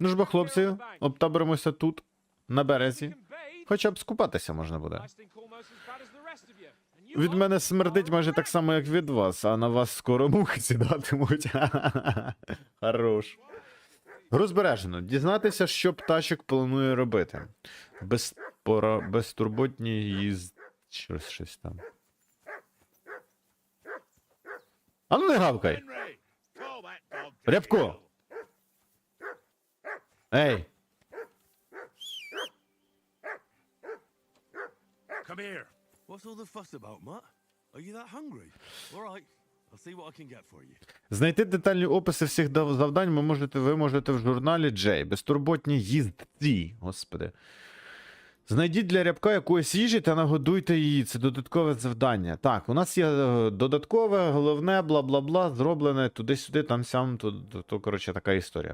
Ну ж бо, хлопці, обтаборимося тут, на березі. Хоча б скупатися можна буде. Від мене смердить майже так само, як від вас, а на вас скоро мухи сідатимуть. Хорош. Гру збережено. Дізнатися, що птачок планує робити. Безпора... Безтурботні їзд... Щось, щось там. А ну не гавкай! Рябко! Ей! Come here. What's all the fuss about, Mutt? Are you that hungry? All right, I'll see what I can get for you. Знайти детальні описи всіх дав- завдань ви можете, ви можете в журналі Джей. Безтурботні їздці. Господи. Знайдіть для рябка якоїсь їжі та нагодуйте її. Це додаткове завдання. Так, у нас є е, додаткове, головне, бла бла бла, зроблене туди-сюди, там сям, то, то, то коротше така історія.